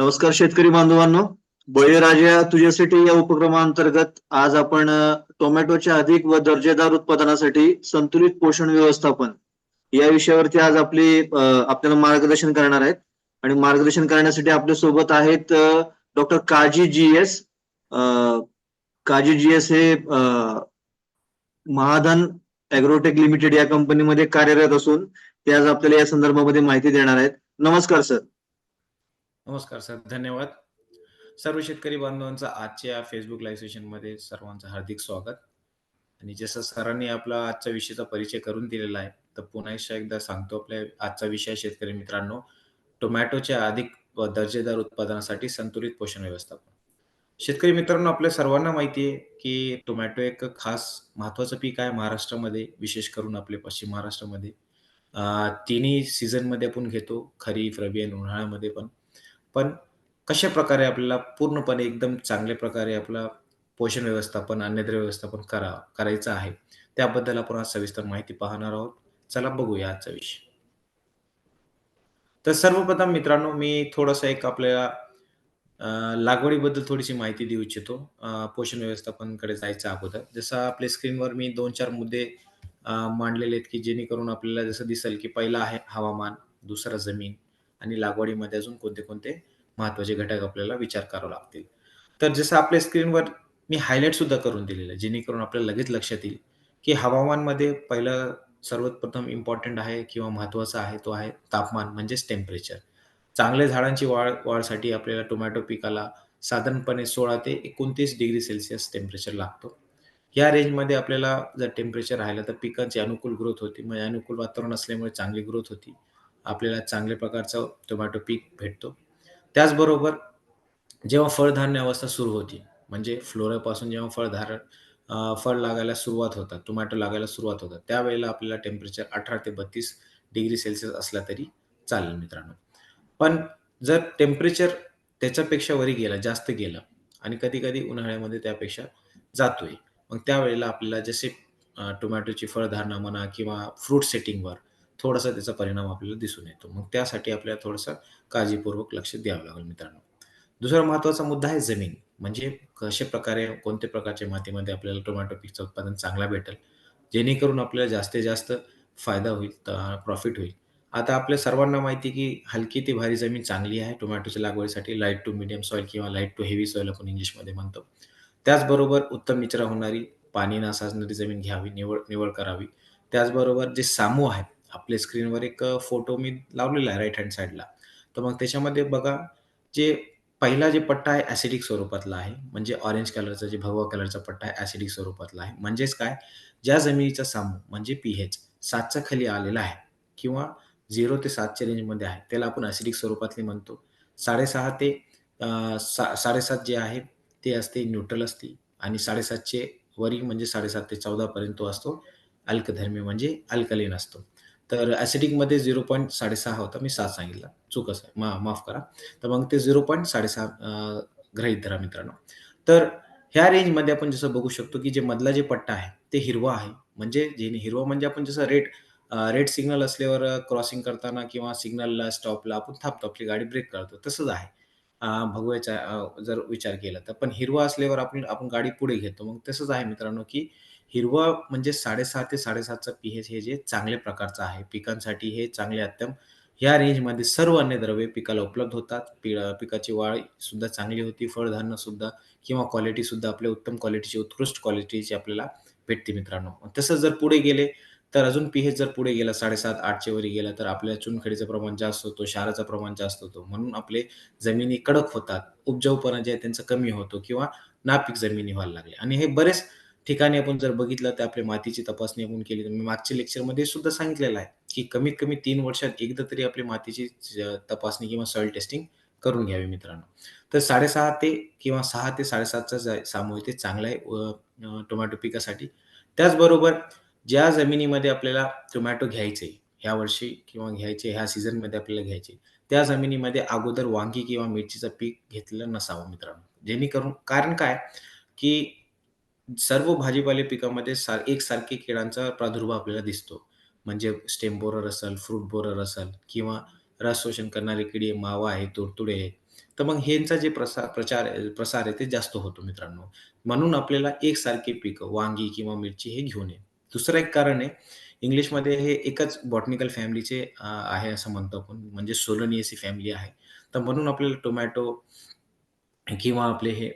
नमस्कार शेतकरी बांधवांनो. बळीराजा तुझ्यासाठी या उपक्रमाअंतर्गत आज आपण टोमॅटोच्या अधिक व दर्जेदार उत्पादनासाठी संतुलित पोषण व्यवस्थापन या विषयावरती आज आपली आपल्याला मार्गदर्शन करणार आहेत. आणि मार्गदर्शन करण्यासाठी आपल्यासोबत आहेत doctor Kazi ji S. Kazi ji S हे महाधन अॅग्रोटेक लिमिटेड या कंपनीमध्ये कार्यरत असून ते आज आपल्याला या संदर्भामध्ये माहिती देणार आहेत. नमस्कार सर. नमस्कार सर धन्यवाद. सर्व शेतकरी बांधवांचं आजच्या फेसबुक लाईव्ह सेशनमध्ये सर्वांचं हार्दिक स्वागत. आणि जसं सरांनी आपला आजच्या विषयाचा परिचय करून दिलेला आहे तर पुन्हा एकदा सांगतो आपल्या आजचा विषय शेतकरी मित्रांनो टोमॅटोच्या अधिक व दर्जेदार उत्पादनासाठी संतुलित पोषण व्यवस्थापन. शेतकरी मित्रांनो आपल्या सर्वांना माहिती आहे की टोमॅटो एक खास महत्वाचं पीक आहे महाराष्ट्रामध्ये विशेष करून आपले पश्चिम महाराष्ट्रामध्ये. तिन्ही सीझनमध्ये आपण घेतो खरीप रबी आणि उन्हाळ्यामध्ये पण. पण कशा प्रकारे आपल्याला पूर्णपणे एकदम चांगल्या प्रकारे आपला पोषण व्यवस्थापन अन्नद्रव्य व्यवस्थापन करा करायचं आहे त्याबद्दल आपण आज सविस्तर माहिती पाहणार आहोत. चला बघूया आजचा विषय. तर सर्वप्रथम मित्रांनो मी थोडंसं एक आपल्याला लागवडीबद्दल थोडीशी माहिती देऊ इच्छितो. पोषण व्यवस्थापनकडे जायचं अगोदर. जसं आपल्या स्क्रीनवर मी दोन चार मुद्दे मांडलेले आहेत की जेणेकरून आपल्याला जसं दिसेल की पहिला आहे हवामान दुसरा जमीन. आणि लागवडीमध्ये अजून कोणते कोणते महत्त्वाचे घटक आपल्याला विचार करावे लागतील. तर जसं आपल्या स्क्रीनवर मी हायलाइट सुद्धा करून दिलेलं आहे जेणेकरून आपल्याला लगेच लक्षात येईल की हवामानमध्ये पहिलं सर्वात प्रथम इम्पॉर्टंट आहे किंवा महत्त्वाचा आहे तो आहे तापमान म्हणजेच टेम्परेचर चांगल्या झाडांची वाढ वाढसाठी आपल्याला टोमॅटो पिकाला साधारणपणे सोळा ते एकोणतीस डिग्री सेल्सिअस टेम्परेचर लागतो. या रेंजमध्ये आपल्याला जर टेम्परेचर राहिलं तर पिकांची अनुकूल ग्रोथ होती. म्हणजे अनुकूल वातावरण असल्यामुळे चांगली ग्रोथ होती. आपल्याला चांगल्या प्रकारचं टोमॅटो पीक भेटतो. त्याचबरोबर जेव्हा फळधान्य अवस्था सुरू होती म्हणजे फ्लोरापासून जेव्हा फळधार फळ लागायला सुरुवात होतात टोमॅटो लागायला सुरुवात होतात त्यावेळेला आपल्याला टेम्परेचर अठरा ते बत्तीस डिग्री सेल्सिअस असला तरी चालेल मित्रांनो. पण जर टेम्परेचर त्याच्यापेक्षा वरी गेलं जास्त गेलं आणि कधी कधी उन्हाळ्यामध्ये त्यापेक्षा जातोय मग त्यावेळेला आपल्याला जसे टोमॅटोची फळधारणा म्हणा किंवा फ्रूट सेटिंगवर थोडासा त्याचा परिणाम आपल्याला दिसून येतो. मग त्यासाठी आपल्याला थोडंसं काळजीपूर्वक लक्ष द्यावं लागेल मित्रांनो. दुसरा महत्त्वाचा मुद्दा आहे जमीन. म्हणजे कशा प्रकारे कोणत्या प्रकारच्या मातीमध्ये आपल्याला टोमॅटो पीकचं उत्पादन चांगला भेटेल? जेणेकरून आपल्याला जास्तीत जास्त फायदा होईल प्रॉफिट होईल. आता आपल्या सर्वांना माहिती की हलकी ते भारी जमीन चांगली आहे टोमॅटोच्या लागवडीसाठी लाइट टू मिडियम सॉईल किंवा लाइट टू हेवी सॉईल आपण इंग्लिशमध्ये म्हणतो. त्याचबरोबर उत्तम निचरा होणारी पाणी न साचणारी जमीन घ्यावी निवड निवड करावी. त्याचबरोबर जे सामू आहेत आपल्या स्क्रीनवर एक फोटो मी लावलेला आहे राईट हँड साईडला तर मग त्याच्यामध्ये बघा जे पहिला जे पट्टा आहे ॲसिडिक स्वरूपातला आहे म्हणजे ऑरेंज कलरचा जे भगवा कलरचा पट्टा आहे ॲसिडिक स्वरूपातला आहे. म्हणजेच काय? ज्या जमिनीचा सामू म्हणजे पी एच सातचा खाली आलेला आहे किंवा झिरो ते सातच्या रेंजमध्ये आहे त्याला आपण ॲसिडिक स्वरूपातली म्हणतो. साडेसहा ते सा साडेसात जे आहे ते असते न्यूट्रल असते. आणि साडेसातचे वरी म्हणजे साडेसात ते चौदापर्यंत तो असतो अल्कधर्मी म्हणजे अल्कलीन असतो. तर ॲसिडिकमध्ये झिरो पॉईंट साडेसहा होता मी सात सांगितलं. चूकच आहे. मा माफ करा. तर मग ते झिरो पॉईंट साडेसहा अं, धरा मित्रांनो. तर ह्या रेंजमध्ये आपण जसं बघू शकतो की जे मधला जे पट्टा आहे ते हिरवा आहे. म्हणजे जे हिरवा म्हणजे आपण जसं रेड रेड सिग्नल असल्यावर क्रॉसिंग करताना किंवा सिग्नलला स्टॉपला आपण थांबतो आपली गाडी ब्रेक करतो. तसंच आहे. भगव्याचा जर विचार केला तर. पण हिरवा असल्यावर आपण आपण गाडी पुढे घेतो. मग तसंच आहे मित्रांनो की हिरवा म्हणजे साडेसहा ते साडेसातचं पी एच हे जे चांगल्या प्रकारचं आहे. पिकांसाठी हे चांगले अत्यंत. या रेंजमध्ये सर्व अन्नद्रव्ये पिकाला उपलब्ध होतात. पि पिकाची वाढ सुद्धा चांगली होती. फळधान्य सुद्धा किंवा क्वालिटी सुद्धा आपल्या उत्तम क्वालिटीची उत्कृष्ट क्वालिटीची आपल्याला भेटते मित्रांनो. तसंच जर पुढे गेले तर अजून पी एच जर पुढे गेला साडेसात आठच्या वरी गेला तर आपल्या चुनखडीचं प्रमाण जास्त होतो क्षाराचं प्रमाण जास्त होतो. म्हणून आपले जमिनी कडक होतात. उपजाऊपणा जे आहे त्यांचा कमी होतो किंवा नापीक जमिनी व्हायला लागले. आणि हे बरेच ठिकाणी आपण जर बघितलं तर आपल्या मातीची तपासणी आपण केली. तर मी मागच्या लेक्चरमध्ये सुद्धा सांगितलेलं आहे की कमीत कमी तीन वर्षात एकदा तरी आपली मातीची तपासणी किंवा सॉइल टेस्टिंग करून घ्यावी मित्रांनो. तर साडेसहा ते किंवा सहा ते साडेसातचा सामूहिक ते चांगलं आहे टोमॅटो पिकासाठी. त्याचबरोबर ज्या जमिनीमध्ये आपल्याला टोमॅटो घ्यायचे ह्या वर्षी किंवा घ्यायचे ह्या सीझनमध्ये आपल्याला घ्यायचे त्या जमिनीमध्ये अगोदर वांगी किंवा मिरचीचं पीक घेतलेलं नसावं मित्रांनो. जेणेकरून कारण काय? की सर्व भाजीपाले पिकामध्ये सा एकसारखे किडांचा प्रादुर्भाव आपल्याला दिसतो म्हणजे स्टेम बोरर असेल फ्रूट बोरर असेल किंवा रस शोषण करणारे किडे मावा आहे तुडतुडे आहे तर मग ह्यांचा जे प्रसार प्रचार प्रसार आहे ते जास्त होतो मित्रांनो. म्हणून आपल्याला एकसारखे पिकं वांगी किंवा मिरची हे घेऊ नये. दुसरं एक कारण आहे इंग्लिशमध्ये हे एकच बॉटनिकल फॅमिलीचे आहे असं म्हणतो आपण म्हणजे सोलोनियसी फॅमिली आहे. तर म्हणून आपल्याला टोमॅटो किंवा आपले हे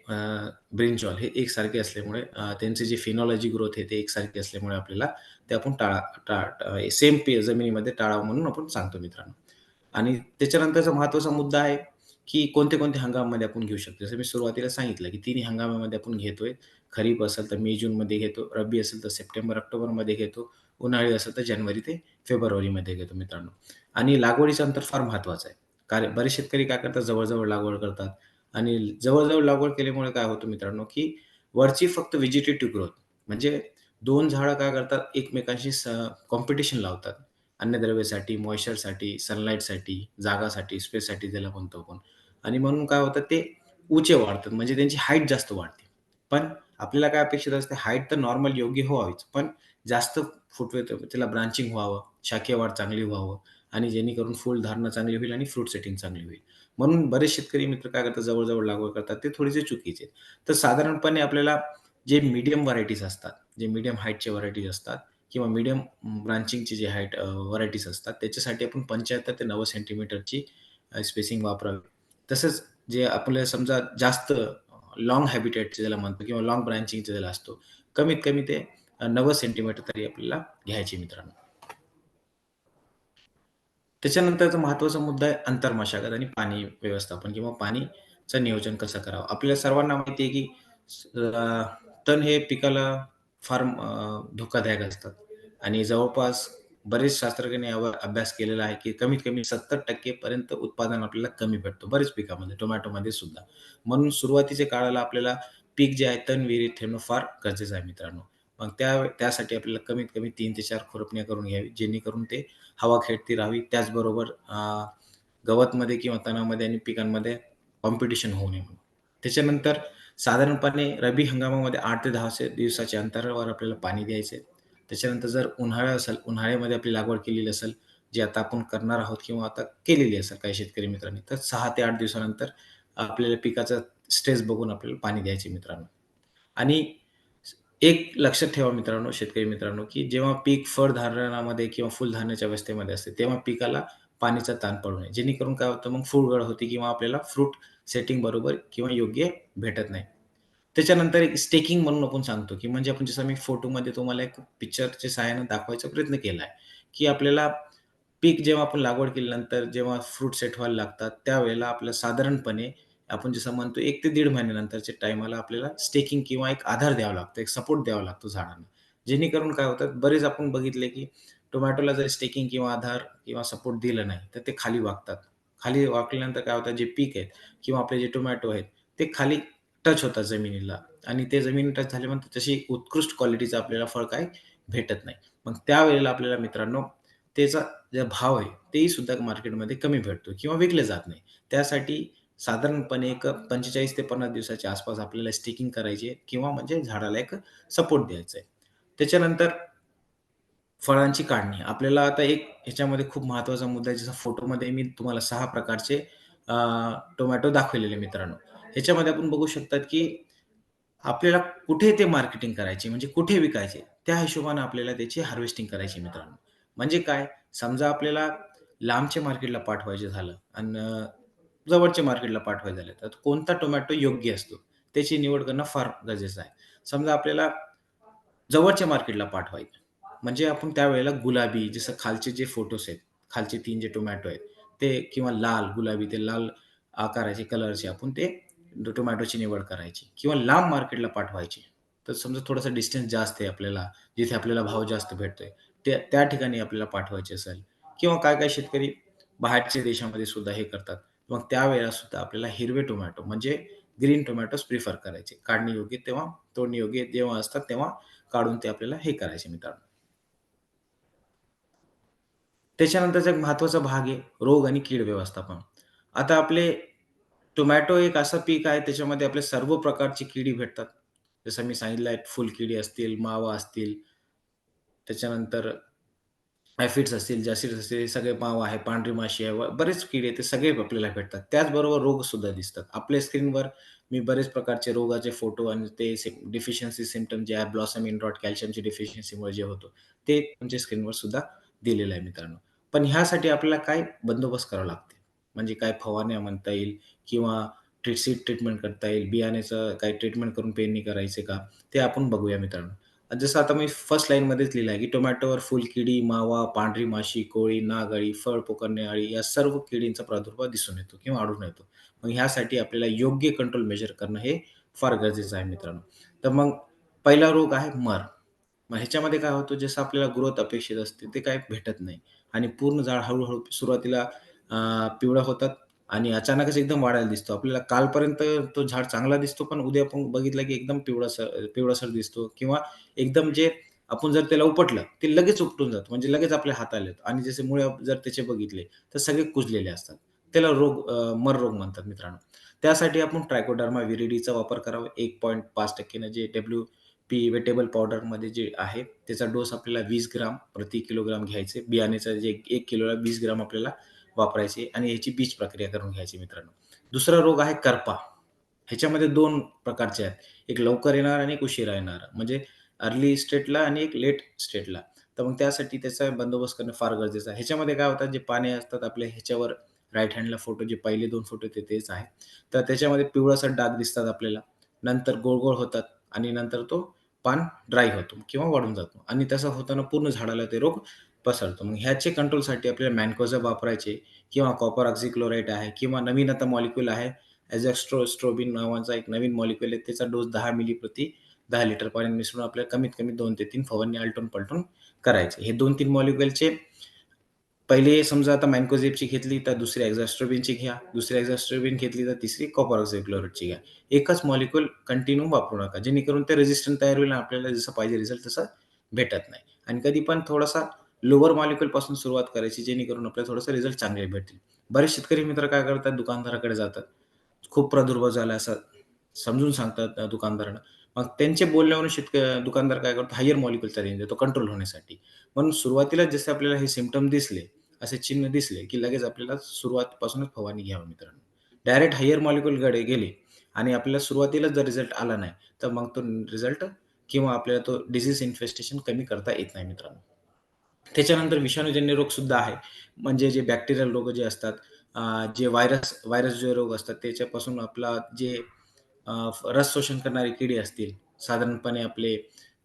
ब्रिंजॉल हे एकसारखे असल्यामुळे त्यांचे त्यांची जी फिनॉलॉजी ग्रोथ आहे ते एकसारखी असल्यामुळे आपल्याला ते आपण टाळा टाळ सेम पे जमिनीमध्ये टाळावं म्हणून आपण सांगतो मित्रांनो. आणि त्याच्यानंतरचा महत्त्वाचा मुद्दा आहे, की कोणते-कोणते हंगामामध्ये आपण घेऊ शकतो. जसं मी सुरुवातीला सांगितलं, की तिन्ही हंगामामध्ये आपण घेतोय. खरीप असेल तर मे, जूनमध्ये घेतो. रब्बी असेल तर सप्टेंबर, ऑक्टोबरमध्ये घेतो. उन्हाळी असेल तर जानेवारी ते फेब्रुवारीमध्ये घेतो मित्रांनो. आणि लागवडीचं अंतर फार महत्त्वाचं आहे. कारण बरेच शेतकरी काय करतात जवळजवळ लागवड करतात आणि जवळजवळ लागवड केल्यामुळे काय होतं मित्रांनो, की वरची फक्त व्हेजिटेटिव्ह ग्रोथ म्हणजे दोन झाडं काय करतात एकमेकांशी स कॉम्पिटिशन लावतात. अन्नद्रव्यासाठी, मॉइश्चरसाठी, सनलाईटसाठी, जागासाठी, स्पेससाठी ज्याला म्हणतो आपण. आणि म्हणून काय होतं ते उचे वाढतात म्हणजे त्यांची हाईट जास्त वाढते. पण आपल्याला काय अपेक्षित असते हाईट तर नॉर्मल योग्य व्हावीच, पण जास्त फुटवे त्याला ब्रांचिंग व्हावं, शाखीय वाढ चांगली व्हावं आणि जेणेकरून फुलधारणा चांगली होईल आणि फ्रूट सेटिंग चांगली होईल. म्हणून बरेच शेतकरी मित्र काय करतात जवळजवळ लागवड करतात ते थोडेसे चुकीचे आहेत. तर साधारणपणे आपल्याला जे मीडियम व्हरायटीज असतात, जे मीडियम हाईटचे व्हरायटीज असतात किंवा मीडियम ब्रांचिंगची जी हाईट व्हरायटीज असतात त्याच्यासाठी आपण 75 ते 90 सेंटीमीटरची स्पेसिंग वापरावी. तसंच जे आपलं समजा जास्त लाँग हॅबिटेटचे ज्याला म्हणतो किंवा लॉंग ब्रांचिंगचे ज्याला असतो, कमीत कमी ते नव्वद सेंटीमीटर तरी आपल्याला घ्यायचे मित्रांनो. त्याच्यानंतरचा महत्त्वाचा मुद्दा आहे अंतर्मशागत आणि पाणी व्यवस्थापन किंवा पाणीचं नियोजन कसं करावं. आपल्या सर्वांना माहिती आहे, की तण हे पिकाला फार धोकादायक असतात आणि जवळपास बरेच शास्त्रज्ञांनी यावर अभ्यास केलेला आहे, की कमीत कमी 70% पर्यंत उत्पादन आपल्याला कमी भेटतो बरेच पिकामध्ये, टोमॅटोमध्ये सुद्धा. म्हणून सुरुवातीच्या काळाला आपल्याला पीक जे आहे तण विहिरीत ठेवणं फार गरजेचं आहे मित्रांनो. मग त्या त्यासाठी आपल्याला कमीत कमी तीन ते चार खुरपण्या करून घ्यावी, जेणेकरून ते हवा खेळती राहावी. त्याचबरोबर गवतमध्ये किंवा तणामध्ये आणि पिकांमध्ये कॉम्पिटिशन होऊ नये म्हणून. त्याच्यानंतर साधारणपणे रब्बी हंगामामध्ये आठ ते 10 दिवसाच्या अंतरावर आपल्याला पाणी द्यायचे त्याच्यानंतर जर उन्हाळा असेल, उन्हाळ्यामध्ये आपली लागवड केलेली असेल, जी आता आपण करणार आहोत किंवा आता केलेली असेल काही शेतकरी मित्रांनी, तर सहा ते आठ दिवसानंतर आपल्याला पिकाचा स्ट्रेस बघून आपल्याला पाणी द्यायचे मित्रांनो. आणि एक लक्षात ठेवा मित्रांनो, शेतकरी मित्रांनो, की जेव्हा पीक फळधारणामध्ये किंवा फुलधारणाच्या अवस्थेमध्ये असते, तेव्हा पिकाला पाणीचा ताण पडू नये. जेणेकरून काय होतं मग फुलगळ होते किंवा आपल्याला फ्रूट सेटिंग बरोबर किंवा योग्य भेटत नाही. त्याच्यानंतर एक स्टेकिंग म्हणून आपण सांगतो, की म्हणजे आपण जसं मी फोटोमध्ये तुम्हाला एक पिक्चरच्या सहाय्याने दाखवायचा प्रयत्न केला आहे, की आपल्याला पीक जेव्हा आपण लागवड केल्यानंतर जेव्हा फ्रूट सेट व्हायला लागतात, त्यावेळेला आपल्याला साधारणपणे आपण जसं म्हणतो एक ते दीड महिन्यानंतरच्या टायमाला आपल्याला स्टेकिंग किंवा एक आधार द्यावा लागतो, एक सपोर्ट द्यावा लागतो झाडांना. जेणेकरून काय होतं बरेच आपण बघितले, की टोमॅटोला जर स्टेकिंग किंवा आधार किंवा सपोर्ट दिलं नाही, तर ते खाली वागतात खाली वाकल्यानंतर काय होतं जे पीक आहेत किंवा आपले जे टोमॅटो आहेत, ते खाली टच होतात जमिनीला आणि ते जमीन टच झाल्यानंतर तशी उत्कृष्ट क्वालिटीचं आपल्याला फळ काही भेटत नाही. मग त्यावेळेला आपल्याला मित्रांनो त्याचा जे भाव आहे, तेही सुद्धा मार्केटमध्ये कमी भेटतो किंवा विकले जात नाही. त्यासाठी साधारणपणे एक 45 ते 50 दिवसाच्या आसपास आपल्याला स्टिकिंग करायची आहे किंवा म्हणजे झाडाला एक सपोर्ट द्यायचा आहे. त्याच्यानंतर फळांची काढणी. आपल्याला आता एक ह्याच्यामध्ये खूप महत्त्वाचा मुद्दा आहे, जसा फोटोमध्ये मी तुम्हाला 6 प्रकारचे अ, टोमॅटो दाखवलेले मित्रांनो. ह्याच्यामध्ये आपण बघू शकतात, की आपल्याला कुठे ते मार्केटिंग करायचे, म्हणजे कुठे विकायचे, त्या हिशोबाने आपल्याला त्याची हार्वेस्टिंग करायची मित्रांनो. म्हणजे काय, समजा आपल्याला लांबच्या मार्केटला पाठवायचे झालं अन् जवळच्या मार्केटला पाठवायचं झाले तर कोणता टोमॅटो योग्य असतो, त्याची निवड करणं फार गरजेचं आहे. समजा आपल्याला जवळच्या मार्केटला पाठवायचं, म्हणजे आपण त्यावेळेला गुलाबी जसं खालचे जे फोटोज आहेत, खालचे तीन जे टोमॅटो आहेत, ते किंवा लाल, गुलाबी ते लाल आकाराचे, कलरचे आपण ते टोमॅटोची निवड करायची किंवा लांब मार्केटला पाठवायची. तर समजा थोडासा डिस्टन्स जास्त आहे आपल्याला, जिथे आपल्याला भाव जास्त भेटतोय, त्या त्या ठिकाणी आपल्याला पाठवायचे असेल किंवा काय काय शेतकरी बाहेरच्या देशामध्ये सुद्धा हे करतात. मग त्यावेळेला सुद्धा आपल्याला हिरवे टोमॅटो म्हणजे ग्रीन टोमॅटोज प्रिफर करायचे. काढणी योग्य तेव्हा, तोडणी योग्य जेव्हा असतात तेव्हा काढून ते आपल्याला हे करायचे मित्रांनो. त्याच्यानंतरचा एक महत्त्वाचा भाग आहे रोग आणि कीड व्यवस्थापन. आता आपले टोमॅटो एक असं पीक आहे त्याच्यामध्ये आपले सर्व प्रकारची किडी भेटतात. जसं मी सांगितलं आहे फुलकिडी असतील, मावा असतील. त्याच्यानंतर ॲफिड्स असतील, जॅसिड्स असतील, हे सगळे पाव आहे, पांढरी माशी आहे, व बरेच किडे ते सगळे आपल्याला भेटतात. त्याचबरोबर रोगसुद्धा दिसतात. आपल्या स्क्रीनवर मी बरेच प्रकारचे रोगाचे फोटो आणि ते सिम डेफिशियन्सी सिम्प्टम जे आहे ब्लॉसम इन रॉट कॅल्शियमची डेफिशियन्सीमुळे जे होतो ते तुमच्या स्क्रीनवर सुद्धा दिलेलं आहे मित्रांनो. पण ह्यासाठी आपल्याला काय बंदोबस्त करावा लागते. म्हणजे काय फवारण्या म्हणता येईल किंवा ट्री सीड ट्रीटमेंट करता येईल, बियाण्याचं काही ट्रीटमेंट करून पेरणी करायचे का? ते आपण बघूया मित्रांनो. जसं आता मी फर्स्ट लाईनमध्येच लिहिलं आहे, की टोमॅटोवर फुलकिडी, मावा, पांढरी माशी, कोळी, नाग अळी, फळ पोकरणे अळी या सर्व किडींचा प्रादुर्भाव दिसून येतो किंवा आढळून येतो. मग ह्यासाठी आपल्याला योग्य कंट्रोल मेजर करणं हे फार गरजेचं आहे मित्रांनो. तर मग पहिला रोग आहे मर. मग ह्याच्यामध्ये काय होतं, जसं आपल्याला ग्रोथ अपेक्षित असते, ते काही भेटत नाही आणि पूर्ण झाड हळू सुरुवातीला अ, पिवळं होतात आणि अचानकच एकदम वाढायला दिसतो. आपल्याला कालपर्यंत तो झाड चांगला दिसतो, पण उद्या आपण बघितलं की एकदम पिवळासर पिवळासर दिसतो किंवा एकदम जे आपण जर त्याला उपटलं, ते लगेच उपटून जातं. म्हणजे लगेच आपल्या हाताला येतं आणि जसे मुळे जर त्याचे बघितले, तर सगळे कुजलेले असतात. त्याला रोग अ, मर रोग म्हणतात मित्रांनो. त्यासाठी आपण ट्रायकोडर्मा विरिडीचा वापर करावा. 1.5% टक्केनं जे डब्ल्यू-पी वेटेबल पावडरमध्ये जे आहे, त्याचा डोस आपल्याला 20 ग्राम प्रति किलोग्राम घ्यायचे. बियाण्याचं जे 1 किलोला 20 ग्राम आपल्याला वापरायचे आणि ह्याची बीज प्रक्रिया करून घ्यायची मित्रांनो. दुसरा रोग आहे करपा. ह्याच्यामध्ये दोन प्रकारचे आहेत. एक लवकर येणार आणि एक उशिरा येणार म्हणजे अर्ली स्टेटला आणि एक लेट स्टेटला. तर मग त्यासाठी त्याचा बंदोबस्त करणं फार गरजेचं आहे. ह्याच्यामध्ये काय होतात, जे पाने असतात आपल्या ह्याच्यावर राईट हँडला फोटो जे पहिले दोन फोटो ते तेच आहे. तर त्याच्यामध्ये पिवळसर डाग दिसतात आपल्याला. नंतर गोळ-गोळ होतात आणि नंतर तो पान ड्राय होतो किंवा वाढून जातो आणि तसं होताना पूर्ण झाडाला ते रोग पसरतो. मग ह्याचे कंट्रोलसाठी आपल्याला मॅनकोजा वापरायचे किंवा कॉपर ऑक्सिक्लोराइड आहे किंवा नवीन आता मॉलिक्यूल आहे ॲझॅक्स्ट्रोस्ट्रोबिन नावाचा एक नवीन मॉलिक्यूल आहे. त्याचा डोस 10 मिली प्रति 10 लिटर पाण्यात मिसळून आपल्याला कमीत कमी 2 ते 3 फवारणी आलटून-पलटून करायचे. हे 2-3 मॉलिक्यूलचे पहिले समजा आता मॅन्कोझेबची घेतली, तर दुसरी ॲझॅक्स्ट्रोबिनची घ्या. दुसरी ॲझॅक्स्ट्रोबिन घेतली, तर तिसरी कॉपर ऑक्सिक्लोराइडची घ्या. एकच मॉलिक्यूल कंटिन्यू वापरू नका. जेणेकरून ते रेजिस्टंट तयार होईल आणि आपल्याला जसं पाहिजे रिझल्ट तसा भेटत नाही. आणि कधी पण थोडासा लोअर मॉलिक्यूलपासून सुरुवात करायची, जेणेकरून आपल्याला थोडासा रिझल्ट चांगले भेटतील. बरेच शेतकरी मित्र काय करतात, दुकानदाराकडे जातात. खूप प्रादुर्भाव झाला असं समजून सांगतात अ, दुकानदारांना. मग त्यांचे बोलण्यावरून शेतक दुकानदार काय करतो, हायर मॉलिक्युलचा रेंज देतो कंट्रोल होण्यासाठी. म्हणून सुरुवातीला जसे आपल्याला हे सिमटम दिसले, असे चिन्ह दिसले, की लगेच आपल्याला सुरुवातपासूनच फवारणी घ्यावी मित्रांनो. डायरेक्ट हायर मॉलिक्यूलकडे गेले आणि आपल्याला सुरुवातीलाच जर रिझल्ट आला नाही, तर मग तो रिझल्ट किंवा आपल्याला तो डिझीज इन्फेस्टेशन कमी करता येत नाही मित्रांनो. त्याच्यानंतर विषाणूजन्य रोगसुद्धा आहे. म्हणजे जे बॅक्टेरियल रोग जे असतात, जे व्हायरस व्हायरस जे रोग असतात, त्याच्यापासून आपला जे रस शोषण करणारे किडे असतील, साधारणपणे आपले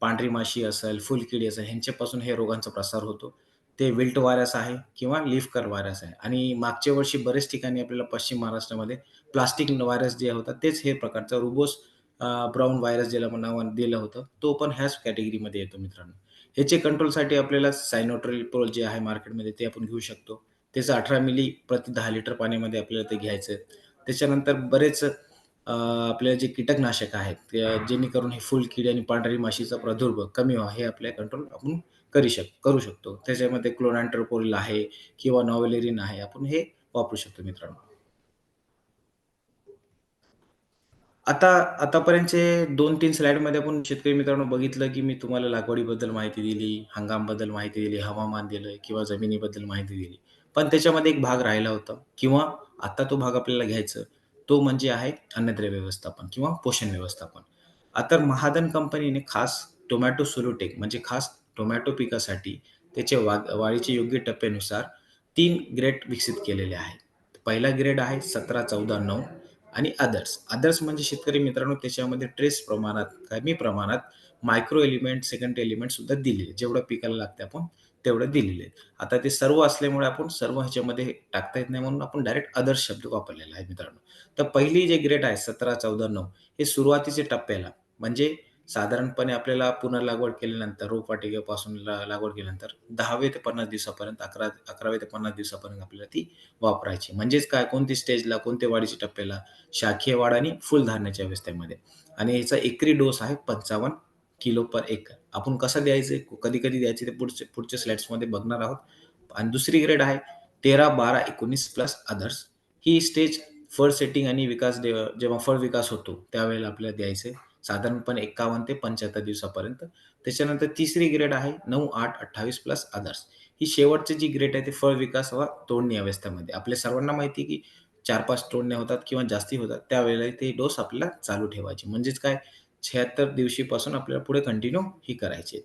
पांढरी माशी असेल, फुलकिडी असेल, ह्यांच्यापासून हे रोगांचा प्रसार होतो. ते विल्ट व्हायरस आहे किंवा लिफकर व्हायरस आहे आणि मागच्या वर्षी बरेच ठिकाणी आपल्याला पश्चिम महाराष्ट्रामध्ये प्लास्टिक व्हायरस जे होता, तेच हे प्रकारचा रुबोस ब्राऊन व्हायरस ज्याला नाव दिलं होतं, तो पण ह्याच कॅटेगरीमध्ये येतो मित्रांनो. ह्याचे कंट्रोलसाठी आपल्याला सायनोट्रिप्रोल जे आहे मार्केटमध्ये ते आपण घेऊ शकतो. त्याचं 18 मिली प्रति दहा लिटर पाण्यामध्ये आपल्याला ते घ्यायचं आहे. त्याच्यानंतर बरेच आपल्याला जे कीटकनाशक आहेत, ते जेणेकरून हे फुल किडी आणि पांढरी माशीचा प्रादुर्भाव कमी व्हावा, हे आपल्या कंट्रोल आपण करू शक करू शकतो. त्याच्यामध्ये क्लोरॅन्ट्रोपोल आहे किंवा नॉवेलेरिन आहे. आपण हे वापरू शकतो मित्रांनो. आता आतापर्यंतचे 2-3 स्लाईडमध्ये आपण शेतकरी मित्रांनो बघितलं, की मी तुम्हाला लागवडीबद्दल माहिती दिली, हंगामाबद्दल माहिती दिली, हवामान दिलं किंवा जमिनीबद्दल माहिती दिली. पण त्याच्यामध्ये एक भाग राहिला होता किंवा आता तो भाग आपल्याला घ्यायचा तो म्हणजे आहे अन्नद्रव्य व्यवस्थापन किंवा पोषण व्यवस्थापन. आता महाधन कंपनीने खास टोमॅटो सोलोटेक म्हणजे खास टोमॅटो पिकासाठी त्याचे वा वाढीचे योग्य टप्प्यानुसार 3 ग्रेड विकसित केलेले आहेत. पहिला ग्रेड आहे 17-14-9 आणि अदर्स. अदर्स म्हणजे शेतकरी मित्रांनो त्याच्यामध्ये ट्रेस प्रमाणात, कमी प्रमाणात मायक्रो एलिमेंट, सेकंड एलिमेंट सुद्धा दिलेले जेवढं पिकाला लागते आपण तेवढं दिलेले आहेत. आता ते सर्व असल्यामुळे आपण सर्व ह्याच्यामध्ये टाकता येत नाही म्हणून आपण डायरेक्ट अदर्स शब्द वापरलेला आहे मित्रांनो. तर पहिली जे ग्रेड आहे 17-14-9 हे सुरुवातीच्या टप्प्याला म्हणजे साधारणपणे आपल्याला पुन्हा लागवड केल्यानंतर रोपवाटिकेपासून ला लागवड केल्यानंतर 10वे ते 50 दिवसापर्यंत 11 11वे ते 50 दिवसापर्यंत आपल्याला ती वापरायची. म्हणजेच काय कोणती स्टेजला, कोणत्या वाढीच्या टप्प्याला शाखीय वाढ आणि फुलधारण्याच्या व्यवस्थेमध्ये आणि ह्याचा एकरी डोस आहे 55 किलो पर एकर. आपण कसं द्यायचं, कधी-कधी द्यायचे ते पुढच्या पुढच्या स्लाइड्समध्ये बघणार आहोत. आणि दुसरी ग्रेड आहे 13, 12, 19 प्लस अदर्स. ही स्टेज फळ सेटिंग आणि विकास जेव्हा फळ विकास होतो, त्यावेळेला आपल्याला द्यायचं साधारणपणे 51 ते 75 दिवसापर्यंत. त्याच्यानंतर तिसरी ग्रेड आहे 9, 8, 28 प्लस अदर्स. ही शेवटची जी ग्रेड आहे ती फळ विकास व तोडणी अवस्थेमध्ये. आपल्या सर्वांना माहिती आहे की 4-5 तोडण्या होतात किंवा जास्ती होतात. त्यावेळेला ते डोस आपल्याला चालू ठेवायचे. म्हणजेच काय 76 दिवशीपासून आपल्याला पुढे कंटिन्यू ही करायची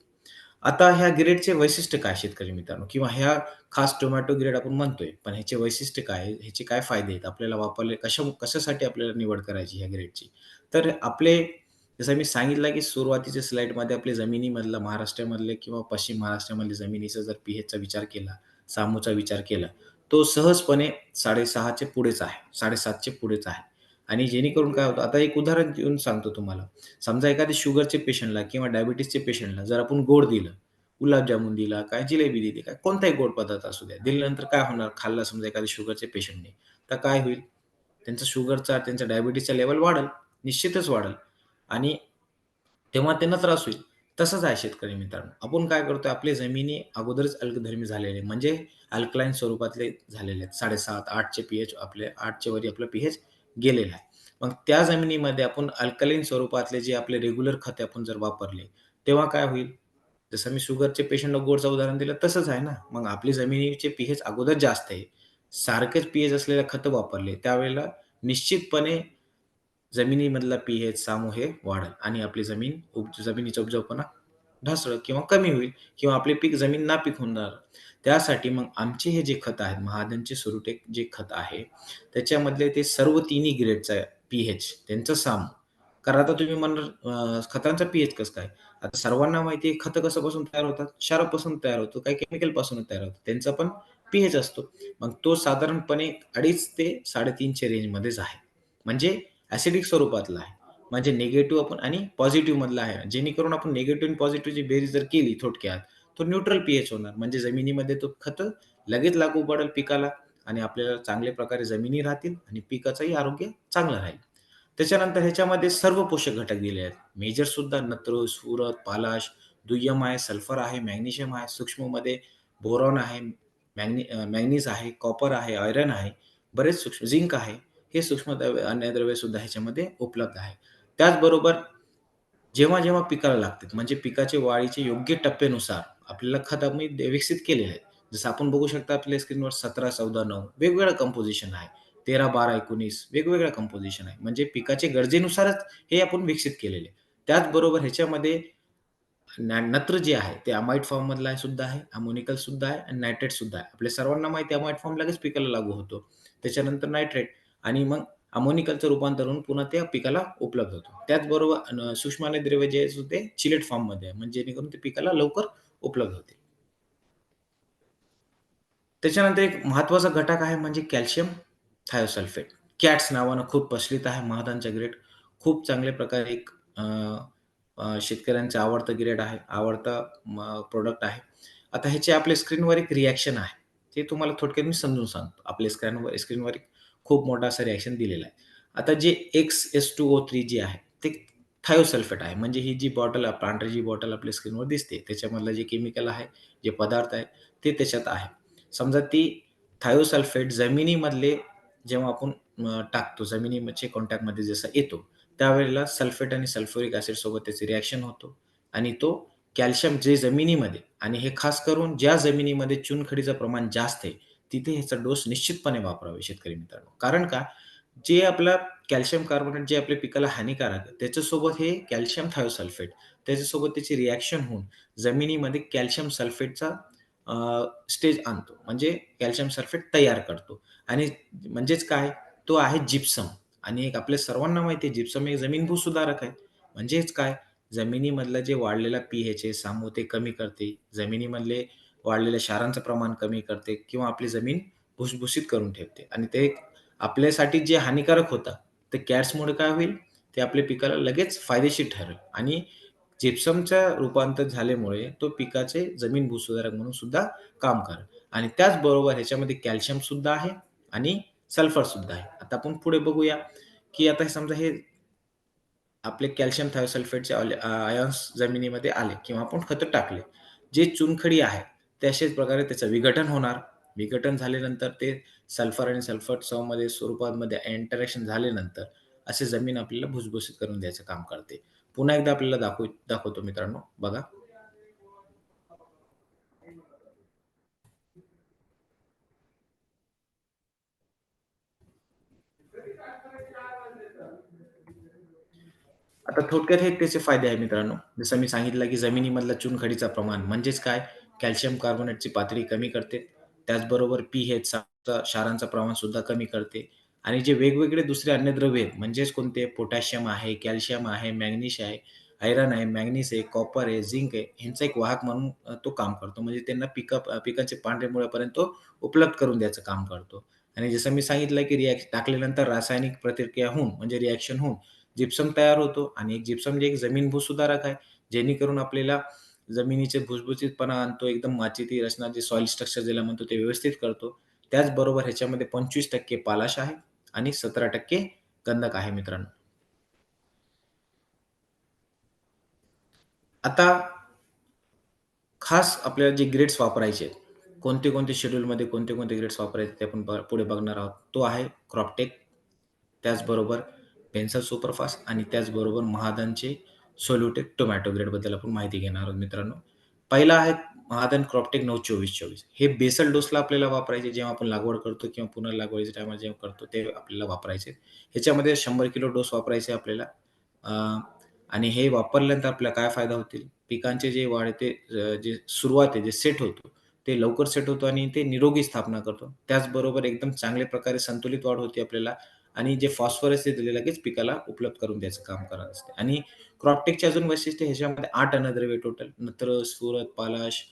आता ह्या ग्रेडचे वैशिष्ट्य काय शेतकरी मित्रांनो? किंवा ह्या खास टोमॅटो ग्रेड आपण म्हणतोय, पण ह्याचे वैशिष्ट्य काय ह्याचे काय फायदे आहेत? आपल्याला वापरले कशा कशासाठी आपल्याला निवड करायची ह्या ग्रेडची? तर आपले जसं मी सांगितलं की सुरुवातीच्या स्लाईडमध्ये आपल्या जमिनीमधलं महाराष्ट्रामधले किंवा पश्चिम महाराष्ट्रामधले जमिनीचा जर पीएचचा विचार केला, सामूचा विचार केला, तो सहजपणे साडेसहाचे पुढेच आहे. साडेसातचे पुढेच आहे. आणि जेणेकरून काय होतं, आता एक उदाहरण देऊन सांगतो तुम्हाला. समजा एखाद्या शुगरचे पेशंटला किंवा डायबिटीसचे पेशंटला जर आपण गोड दिलं, गुलाबजामुन दिला, काय जिलेबी दिली, काय कोणताही गोड पदार्थ असू द्या. दिल्यानंतर काय होणार? खाल्ला समजा एखाद्या शुगरचे पेशंटने, तर काय होईल? त्यांचा शुगरचा, त्यांचा डायबिटीसचा लेवल वाढेल, निश्चितच वाढेल आणि तेव्हा त्यांना त्रास होईल. तसंच आहे शेतकरी मित्रांनो. आपण काय करतोय, आपली जमिनी अगोदरच अल्कधर्मी झालेले म्हणजे अल्कलाईन स्वरूपातले झालेले आहेत. 7.5, 8 चे पीएच आपले आठचे वरी आपलं पीएच गेलेलं आहे. मग त्या जमिनीमध्ये आपण अल्कलाईन स्वरूपातले जे आपले रेग्युलर खते आपण जर वापरले, तेव्हा काय होईल? जसं मी शुगरचे पेशंटला गोडचं उदाहरण दिलं तसंच आहे ना. मग आपली जमिनीचे पीएच अगोदर जास्त आहे. सारखेच पीएच असलेले खतं वापरले, त्यावेळेला निश्चितपणे जमिनीमधला पीएच, सामूह हे वाढेल आणि आपली जमीन उप जमिनीचा उपजाऊपणा ढासळ किंवा कमी होईल किंवा आपले पीक जमीन नापीक होणार. त्यासाठी मग आमचे हे जे खत आहेत, महाजनचे सुरुटेक जे खत आहे, त्याच्यामधले ते सर्व तिन्ही ग्रेडचा पीएच, त्यांचं सामू. कारण आता तुम्ही म्हणणार खतांचा पीएच कसं काय? आता सर्वांना माहिती आहे खतं कसंपासून तयार होतात? क्षारापासून तयार होतो, काही केमिकलपासून तयार होतो. त्यांचा पण पीएच असतो. मग तो साधारणपणे 2.5 ते साडेतीनच्या रेंजमध्येच आहे. म्हणजे ॲसिडिक स्वरूपातला आहे. म्हणजे निगेटिव्ह आपण आणि पॉझिटिव्ह मधला आहे. जेणेकरून आपण निगेटिव्ह आणि पॉझिटिव्हची बेरीज जर केली थोडक्यात, तो न्यूट्रल पीएच होणार. म्हणजे जमिनीमध्ये तो खतं लगेच लागू पडेल पिकाला आणि आपल्याला चांगल्या प्रकारे जमिनी राहतील आणि पिकाचंही आरोग्य चांगलं राहील. त्याच्यानंतर ह्याच्यामध्ये सर्व पोषक घटक दिले आहेत. मेजर सुद्धा नत्र, सुरत पालाश, दुय्यम आहे, सल्फर आहे, मॅग्नेशियम आहे, सूक्ष्ममध्ये बोरॉन आहे, मॅग्नी मॅग्नीज आहे, कॉपर आहे, आयरन आहे, बरेच सूक्ष्म झिंक आहे. हे सूक्ष्म द्रव्य, अन्नद्रव्य सुद्धा ह्याच्यामध्ये उपलब्ध आहे. त्याचबरोबर जेव्हा-जेव्हा पिकाला लागतात, म्हणजे पिकाचे वाढीचे योग्य टप्प्यानुसार आपल्याला खत आम्ही विकसित केलेले आहेत. जसं आपण बघू शकता आपल्या स्क्रीनवर 17, 14, 9 वेगवेगळं कंपोजिशन आहे. 13, 12, 19 वेगवेगळं कंपोजिशन आहे. म्हणजे पिकाचे गरजेनुसारच हे आपण विकसित केलेले आहे. त्याचबरोबर ह्याच्यामध्ये नत्र जे आहे ते अमाईड फॉर्ममधला सुद्धा आहे, अमोनिकल सुद्धा आहे आणि नायट्रेट सुद्धा आहे. आपल्या सर्वांना माहिती अमाईट फॉर्म लगेच पिकाला लागू होतो. त्याच्यानंतर नायट्रेट आणि मग अमोनिकलचं रूपांतर होऊन पुन्हा त्या पिकाला उपलब्ध होतो. त्याचबरोबर सूक्ष्माने द्रव्य जे असू ते चिलेट फॉर्ममध्ये आहे. म्हणजे जेणेकरून ते पिकाला लवकर उपलब्ध होते त्याच्यानंतर एक महत्त्वाचा घटक आहे म्हणजे कॅल्शियम थायोसल्फेट. कॅट्स नावानं खूप प्रचलित आहे महादानचा ग्रेड. खूप चांगल्या प्रकारे एक शेतकऱ्यांचं आवडतं शेतकऱ्यांचा आवडता ग्रेड आहे, आवडता प्रोडक्ट आहे. आता ह्याचे आपल्या स्क्रीनवर एक रिॲक्शन आहे. ते तुम्हाला थोडक्यात मी समजून सांगतो. आपल्या स्क्रॅनवर स्क्रीनवर एक खूप मोठा असा रिॲक्शन दिलेला आहे. आता जे XS2O3 जे आहे ते थायोसल्फेट आहे. म्हणजे ही जी बॉटल पांढरी जी बॉटल आपल्या स्क्रीनवर दिसते, त्याच्यामधलं जे केमिकल आहे, जे पदार्थ आहे, ते त्याच्यात आहे. समजा ती थायोसल्फेट जमिनीमधले जेव्हा आपण टाकतो, जमिनीमध्ये कॉन्टॅक्टमध्ये जसा येतो, त्यावेळेला सल्फेट आणि सल्फ्युरिक ॲसिड सोबत रिॲक्शन होतो आणि तो कॅल्शियम जे जमिनीमध्ये आणि हे खास करून ज्या जमिनीमध्ये चुनखडीचं प्रमाण जास्त आहे, तिथे ह्याचा डोस निश्चितपणे वापरावे शेतकरी मित्रांनो. कारण का? जे आपलं कॅल्शियम कार्बोनेट जे आपल्या पिकाला हानिकारक आहे, त्याच्यासोबत हे कॅल्शियम थायोसल्फेट त्याच्यासोबत त्याची रिॲक्शन होऊन जमिनीमध्ये कॅल्शियम सल्फेटचा स्टेज आणतो. म्हणजे कॅल्शियम सल्फेट तयार करतो आणि म्हणजेच काय? तो आहे जिप्सम आणि एक आपल्या सर्वांना माहिती आहे जिप्सम एक जमीन भूसुधारक आहे. म्हणजेच काय? जमिनीमधलं जे वाढलेला पीएच आहे, सामू ते कमी करते. जमिनीमधले वाढलेल्या क्षारांचं प्रमाण कमी करते किंवा आपली जमीन भुसभुशीत करून ठेवते आणि ते आपल्यासाठी जे हानिकारक होतं, ते कॅट्समुळे काय होईल? ते आपल्या पिकाला लगेच फायदेशीर ठरेल आणि जिप्समचं रूपांतर झाल्यामुळे तो पिकाचे जमीन भूसुधारक म्हणून सुद्धा काम करेल आणि त्याचबरोबर ह्याच्यामध्ये कॅल्शियम सुद्धा आहे आणि सल्फर सुद्धा आहे. आता आपण पुढे बघूया, की आता समजा हे आपले कॅल्शियम थायोसल्फेटचे आयन्स जमिनीमध्ये आले किंवा आपण खतं टाकले. जे चुनखडी आहे, तशाच प्रकारे त्याचं विघटन होणार. विघटन झाल्यानंतर ते सल्फर आणि सल्फर सौमध्ये स्वरूपामध्ये इंटरॅक्शन झाल्यानंतर असे जमीन आपल्याला भुसभुशीत करून द्यायचं काम करते. पुन्हा एकदा आपल्याला दाखव दाखवतो मित्रांनो. बघा. आता थोडक्यात हे त्याचे फायदे आहे मित्रांनो. जसं मी सांगितलं की जमिनीमधला चुनखडीचा प्रमाण म्हणजेच काय? कॅल्शियम कार्बोनेटची पातळी कमी करते. त्याचबरोबर पी-एच क्षारांचं प्रमाण सुद्धा कमी करते आणि जे वेगवेगळे दुसरे अन्नद्रव्य आहेत म्हणजेच कोणते पोटॅशियम आहे, कॅल्शियम आहे, मॅग्निश आहे, आयरन आहे, मॅग्नीस आहे, कॉपर आहे, झिंक आहे, ह्यांचा एक वाहक म्हणून तो काम करतो. म्हणजे त्यांना पिकअप पिकाचे पांढरे मुळापर्यंत तो उपलब्ध करून द्यायचं काम करतो. आणि जसं मी सांगितलं, की रिॲक्ट टाकल्यानंतर रासायनिक प्रतिक्रिया होऊन म्हणजे रिॲक्शन होऊन जिप्सम तयार होतो आणि एक जिप्सम म्हणजे एक जमीन भूसुधारक आहे. जेणेकरून आपल्याला जमिनीचे भुसभुशीतपणा आणतो, एकदम मातीची रचना जे सॉइल स्ट्रक्चर ज्याला म्हणतो ते व्यवस्थित करतो. त्याचबरोबर ह्याच्यामध्ये 25% पालाश आहे आणि 17% गंधक आहे मित्रांनो. आता खास आपल्याला जे ग्रेड्स वापरायचे आहेत. कोणते-कोणते शेड्यूलमध्ये कोणते-कोणते ग्रेड्स वापरायचे ते आपण पुढे बघणार आहोत. तो आहे क्रॉपटेक, त्याचबरोबर पेन्सल सुपरफास्ट आणि त्याचबरोबर महादानचे सोल्युटेक टोमॅटो ग्रेडबद्दल आपण माहिती घेणार आहोत मित्रांनो. पहिला आहे महादन क्रॉपटेक 92424 हे बेसल डोसला आपल्याला वापरायचे जेव्हा आपण लागवड करतो किंवा पुन्हा लागवडीच्या टायमाला जेव्हा करतो ते आपल्याला वापरायचे. ह्याच्यामध्ये शंभर किलो डोस वापरायचे आपल्याला आणि हे वापरल्यानंतर आपल्याला काय फायदा होतील? पिकांचे जे वाढ ते जे सुरुवात आहे, जे सेट होतो, ते लवकर सेट होतो आणि ते निरोगी स्थापना करतो. त्याचबरोबर एकदम चांगल्या प्रकारे संतुलित वाढ होते आपल्याला आणि जे फॉस्फरस ते दिले लगेच पिकाला उपलब्ध करून द्यायचं काम करत असते. आणि क्रॉपटेकचे अजून वैशिष्ट्य ह्याच्यामध्ये आठ अन्नद्रव्य टोटल नत्र, सुरत पालाश,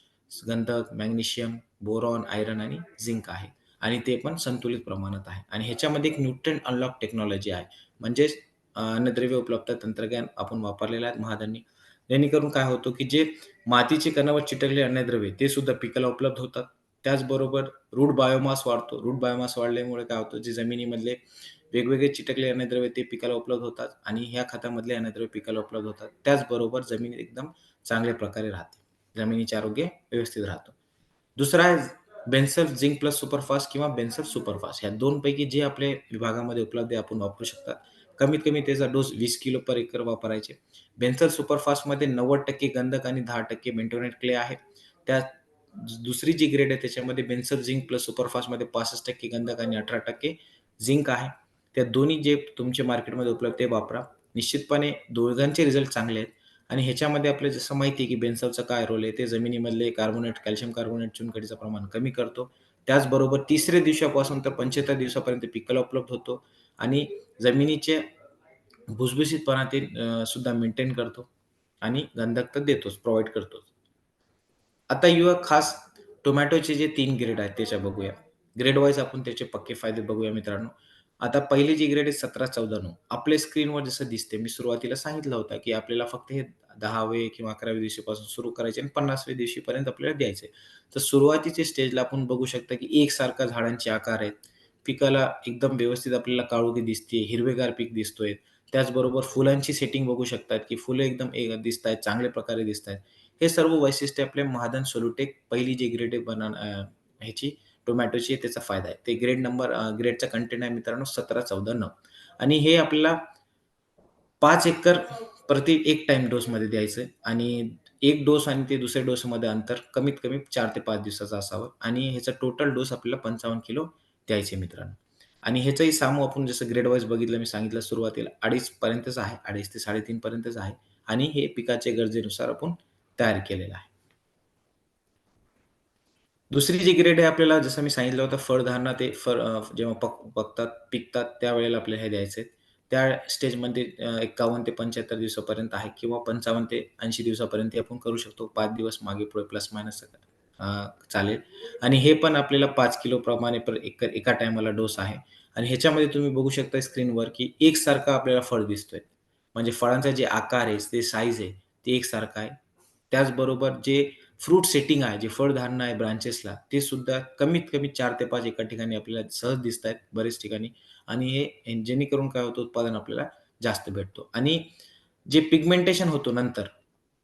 गंधक, मॅग्नेशियम, बोरॉन, आयरन आणि झिंक आहे आणि ते पण संतुलित प्रमाणात आहे आणि ह्याच्यामध्ये एक न्यूट्रंट अनलॉक टेक्नॉलॉजी आहे. म्हणजेच अन्नद्रव्य उपलब्ध तंत्रज्ञान आपण वापरलेलं आहे महादांनी जेणेकरून काय होतं, की जे मातीचे कणावर चिटकले अन्नद्रव्य ते सुद्धा पिकाला उपलब्ध होतात. त्याचबरोबर रूट बायोमास वाढतो. रूट बायोमास वाढल्यामुळे काय होतं, जे जमिनीमधले वेगवेगळे चिटकले अन्नद्रव्य ते पिकाला उपलब्ध होतात आणि ह्या खतामधले अन्नद्रव्य पिकाला उपलब्ध होतात. त्याचबरोबर जमीन एकदम चांगल्या प्रकारे राहते. जमिनीचे आरोग्य व्यवस्थित राहतो दुसरा आहे बेन्झल झिंक प्लस सुपरफास्ट किंवा बेन्झल सुपरफास्ट ह्या 2 पैकी जे आपल्या विभागामध्ये उपलब्ध आहे आपण वापरू शकतात कमीत कमी त्याचा डोस वीस किलो पर एकर वापरायचे. बेन्सल सुपरफास्टमध्ये 90% गंधक आणि 10% बेंटोनेट क्ले आहे. त्या दुसरी जी ग्रेड आहे त्याच्यामध्ये बेन्सल झिंक प्लस सुपरफास्टमध्ये 65% गंधक आणि 18% झिंक आहे. त्या दोन्ही जे तुमचे मार्केटमध्ये उपलब्ध ते वापरा. निश्चितपणे दोघांचे रिझल्ट चांगले आहेत आणि ह्याच्यामध्ये आपल्याला जसं माहिती आहे, की बेन्झलचा काय रोल आहे, ते जमिनीमधले कार्बोनेट, कॅल्शियम कार्बोनेट, चुनखडीचं प्रमाण कमी करतो. त्याचबरोबर तिसऱ्या दिवसापासून तर 75 दिवसापर्यंत पिकाला उपलब्ध होतो आणि जमिनीचे भुसभुशीतपणा ते सुद्धा मेंटेन करतो आणि गंधक तर देतोच, प्रोव्हाइड करतोच. आता युवा खास टोमॅटोचे जे तीन ग्रेड आहेत त्याच्या बघूया. ग्रेड वाईज आपण त्याचे पक्के फायदे बघूया मित्रांनो. आता पहिली जी ग्रेड आहे 17-14-9 आपल्या स्क्रीनवर जसं दिसते मी सुरुवातीला सांगितलं होतं, की आपल्याला फक्त हे 10वे किंवा 11व्या दिवशीपासून सुरू करायचे आणि 50व्या दिवशीपर्यंत आपल्याला द्यायचे. तर सुरुवातीच्या स्टेजला आपण बघू शकता, की एकसारखा झाडांचे आकार आहेत. पिकाला एकदम व्यवस्थित आपल्याला काळोखी दिसते, हिरवेगार पीक दिसतोय. त्याचबरोबर फुलांची सेटिंग बघू शकतात, की फुलं एकदम ए आहेत चांगल्या प्रकारे दिसत आहेत हे सर्व वैशिष्ट्य आपले महादन सोलुटेक पहिली जी ग्रेड आहे बना ह्याची टोमॅटोची त्याचा फायदा आहे. ते ग्रेड नंबर ग्रेडचा कंटेंट आहे मित्रांनो 17-14-9 आणि हे आपल्याला पाच एकर प्रति एक टाईम डोसमध्ये द्यायचं आणि एक डोस आणि ते दुसऱ्या डोसमध्ये अंतर कमीत कमी चार ते पाच दिवसाचं असावं आणि ह्याचा टोटल डोस आपल्याला 55 किलो द्यायचे मित्रांनो. आणि ह्याचंही सामू आपण जसं ग्रेड वाईज बघितलं मी सांगितलं सुरुवातीला 2.5 पर्यंतच आहे. 2.5 ते 3.5 पर्यंतच आहे आणि हे पिकाच्या गरजेनुसार आपण तयार केलेलं आहे. दुसरी जी ग्रेड आहे आपल्याला जसं मी सांगितलं होतं फळधारणा ते फळ जेव्हा पक पकतात, पिकतात त्यावेळेला आपल्याला हे द्यायचे आहेत. त्या स्टेजमध्ये एकावन्न ते 75 दिवसापर्यंत आहे किंवा 55 ते 80 दिवसापर्यंत आपण करू शकतो. पाच दिवस मागे-पुढे प्लस मायनस चालेल आणि हे पण आपल्याला पाच किलो प्रमाणे पर एक एका टाईमाला डोस आहे आणि ह्याच्यामध्ये तुम्ही बघू शकता स्क्रीनवर, की एकसारखं आपल्याला फळ दिसतोय. म्हणजे फळांचा जे आकार आहे, ते साईज आहे, ते एकसारखं आहे. त्याचबरोबर जे फ्रूट सेटिंग आहे, जे फळधारणा आहे ब्रांचेसला, ते सुद्धा कमीत कमी चार ते पाच एका ठिकाणी आपल्याला सहज दिसत आहेत बरेच ठिकाणी आणि हे जेणेकरून काय होतं उत्पादन आपल्याला जास्त भेटतो आणि जे पिगमेंटेशन होतो नंतर,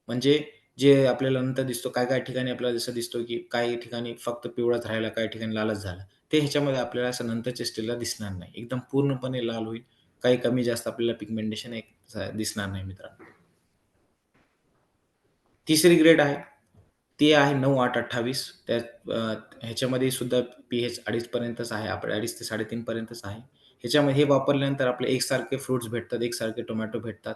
म्हणजे जे आपल्याला नंतर दिसतो काय काय ठिकाणी आपल्याला जसं दिसतो, की काही ठिकाणी फक्त पिवळाच राहिला, काही ठिकाणी लालच झाला. ते ह्याच्यामध्ये आपल्याला असं नंतरच्या स्टेजला दिसणार नाही. एकदम पूर्णपणे लाल होईल. काही कमी जास्त आपल्याला पिगमेंटेशन एक दिसणार नाही मित्रांनो. तिसरी ग्रेड आहे. ते आहे नऊ आठ अठ्ठावीस त्या ह्याच्यामध्ये सुद्धा पी-एच अडीचपर्यंतच आहे. आपल्या अडीच ते साडेतीनपर्यंतच आहे. ह्याच्यामध्ये हे वापरल्यानंतर आपले एकसारखे फ्रुट्स भेटतात, एकसारखे टोमॅटो भेटतात.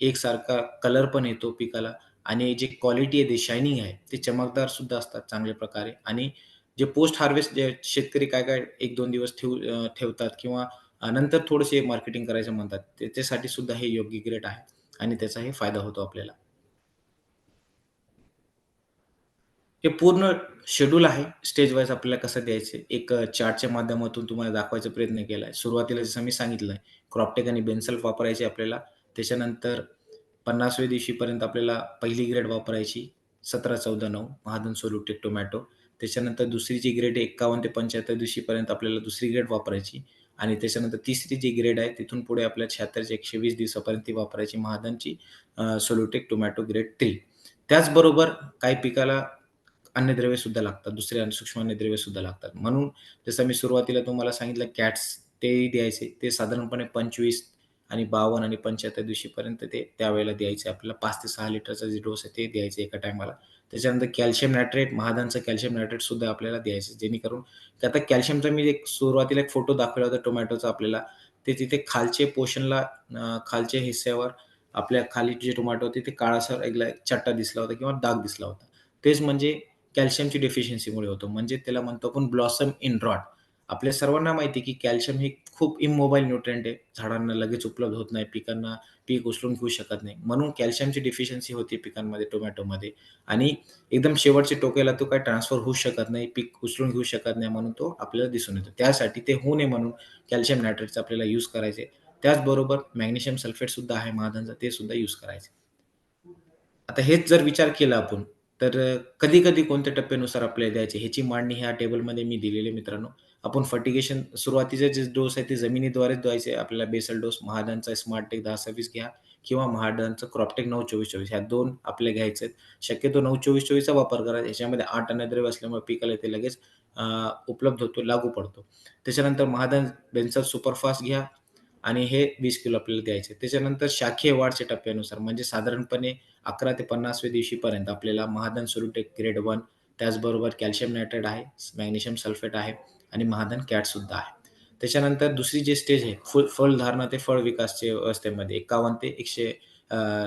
एकसारखा कलर पण येतो पिकाला आणि जी क्वालिटी आहे, ते शायनिंग आहे, ते चमकदार सुद्धा असतात चांगल्या प्रकारे आणि जे पोस्ट हार्वेस्ट जे शेतकरी काय-काय 1-2 दिवस ठेवू ठेवतात किंवा नंतर थोडेसे मार्केटिंग करायचं म्हणतात. त्याच्यासाठी सुद्धा हे योग्य ग्रेड आहे आणि त्याचा हे फायदा होतो आपल्याला. हे पूर्ण शेड्यूल आहे. स्टेज वाईज आपल्याला कसं द्यायचं एक चार्टच्या माध्यमातून तुम्हाला दाखवायचा प्रयत्न केला आहे. सुरुवातीला जसं मी सांगितलं आहे, क्रॉपटेक आणि बेन्सल्फ वापरायचे आपल्याला. त्याच्यानंतर 50व्या दिवशीपर्यंत आपल्याला पहिली ग्रेड वापरायची सतरा चौदा नऊ महादन सोलुटेक टोमॅटो. त्याच्यानंतर दुसरी जी ग्रेड एकावन्न ते 75 दिवशीपर्यंत आपल्याला दुसरी ग्रेड वापरायची आणि त्याच्यानंतर तिसरी जी ग्रेड आहे तिथून पुढे आपल्या 76 ते 120 दिवसापर्यंत ती वापरायची महादनची Solutech Solutech tomato grade three त्याचबरोबर काही पिकाला अन्नद्रव्य सुद्धा लागतात. दुसरे सूक्ष्म अन्नद्रव्य सुद्धा लागतात. म्हणून जसं मी सुरुवातीला तुम्हाला सांगितलं कॅट्स तेही द्यायचे. ते साधारणपणे 25 आणि 52 आणि 75 दिवशीपर्यंत ते त्यावेळेला द्यायचे आपल्याला पाच ते सहा लिटरचा जे डोस आहे ते द्यायचे एका टायमाला. त्याच्यानंतर कॅल्शियम नायट्रेट महादांचं कॅल्शियम नायट्रेट सुद्धा आपल्याला द्यायचं जेणेकरून आता कॅल्शियमचा मी एक सुरुवातीला एक फोटो दाखवला होता टोमॅटोचा आपल्याला. ते तिथे खालचे पोषणला खालच्या हिस्स्यावर आपल्या खाली जे टोमॅटो होते ते काळासर एक चट्टा दिसला होता किंवा डाग दिसला होता. तेच म्हणजे कॅल्शियमची डेफिशियन्सीमुळे होतो. म्हणजे त्याला म्हणतो आपण ब्लॉसम इन रॉट. आपल्या सर्वांना माहिती आहे की कॅल्शियम हे खूप इमोबाईल न्यूट्रिएंट आहे. झाडांना लगेच उपलब्ध होत नाही. पिकांना पीक उचलून घेऊ शकत नाही. म्हणून कॅल्शियमची डिफिशियन्सी होती पिकांमध्ये टोमॅटोमध्ये आणि एकदम शेवटच्या टोकेला तो काय ट्रान्सफर होऊ शकत नाही. पीक उचलून घेऊ शकत नाही म्हणून तो आपल्याला दिसून येतो. त्यासाठी ते होऊ नये म्हणून कॅल्शियम नायट्रेटचा आपल्याला यूज करायचे त्याचबरोबर मॅग्नेशियम सल्फेट सुद्धा आहे महाधनचा ते सुद्धा यूज करायचे आता हेच जर विचार केला आपण तर कधी-कधी कोणत्या टप्प्यानुसार आपल्याला द्यायचे ह्याची मांडणी ह्या टेबलमध्ये मी दिलेली आहे मित्रांनो. आपण फर्टिगेशन सुरुवातीचे जे डोस आहे ते जमिनीद्वारेच द्यायचे आपल्याला बेसल डोस महादांचा स्मार्टटेक 10-26 घ्या किंवा महाडांचं क्रॉपटेक 9-24-24 ह्या 2 आपल्या घ्यायचे आहेत. शक्यतो 9-24-24 चा वापर करा. ह्याच्यामध्ये 8 अन्नद्रव्य असल्यामुळे पिकाला ते लगेच अ, उपलब्ध होतो, लागू पडतो. त्याच्यानंतर महादान बेन्सल सुपरफास्ट घ्या आणि हे वीस किलो आपल्याला द्यायचे. त्याच्यानंतर शाखीय वाढच्या टप्प्यानुसार म्हणजे साधारणपणे 11 ते 50व्या दिवशीपर्यंत आपल्याला महाधन सोलुटेक ग्रेड वन त्याचबरोबर कॅल्शियम नायट्रेट आहे, मॅग्नेशियम सल्फेट आहे आणि महाधन कॅटसुद्धा आहे. त्याच्यानंतर दुसरी जी स्टेज आहे फुल फळधारणा ते फळ विकासच्या अवस्थेमध्ये 51 ते एकशे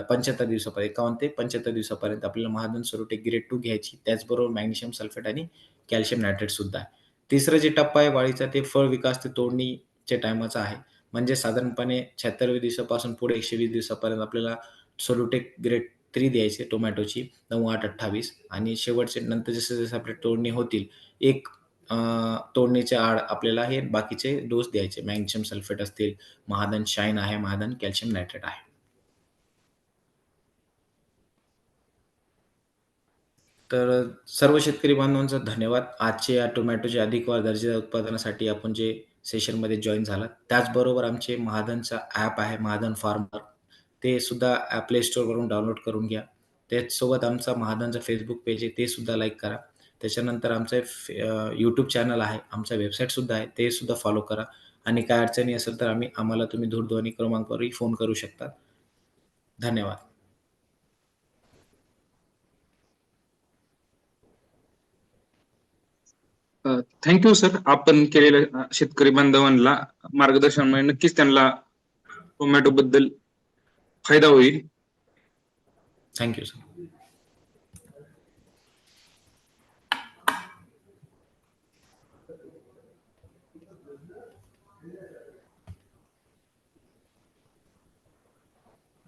पंच्याहत्तर दिवसापर्यंत 51 ते 75 दिवसापर्यंत आपल्याला महाधन सोलुटेक ग्रेड टू घ्यायची. त्याचबरोबर मॅग्नेशियम सल्फेट आणि कॅल्शियम नायट्रेट सुद्धा आहे. तिसरं जे टप्पा आहे वाळीचा ते फळ विकास ते तोडणीच्या टायमाचा आहे. म्हणजे साधारणपणे 76व्या दिवसापासून पुढे 120 दिवसापर्यंत आपल्याला सोलोटेक ग्रेड थ्री द्यायचे टोमॅटोची 9-8-28 आणि शेवटचे नंतर जसं-जसं आपले तोडणी होतील एक तोडणीच्या आड आपल्याला हे बाकीचे डोस द्यायचे. मॅग्नेशियम सल्फेट असतील, महादन शाईन आहे, महादन कॅल्शियम नायट्रेट आहे. तर सर्व शेतकरी बांधवांचा धन्यवाद. आजच्या या टोमॅटोचे अधिक व दर्जेदार उत्पादनासाठी आपण जे सेशनमध्ये जॉईन झाला त्याचबरोबर आमचे महाधनचा ॲप आहे महाधन फार्मर ते सुद्धा ॲप प्ले स्टोअरवरून डाउनलोड करून घ्या. त्याचसोबत आमचा महाधनचा फेसबुक पेज आहे ते सुद्धा लाईक करा. त्याच्यानंतर आमचं फे यूट्यूब चॅनल आहे. आमचा वेबसाईट सुद्धा आहे. ते सुद्धा फॉलो करा आणि काय अडचणी असेल तर आम्ही आम्हाला तुम्ही दूरध्वनी क्रमांकावरही फोन करू शकता. धन्यवाद. Thank you thank you sir. आपण केलेल्या शेतकरी बांधवांना मार्गदर्शनामुळे म्हणजे नक्कीच त्यांना टोमॅटो बद्दल फायदा होईल. Thank you sir.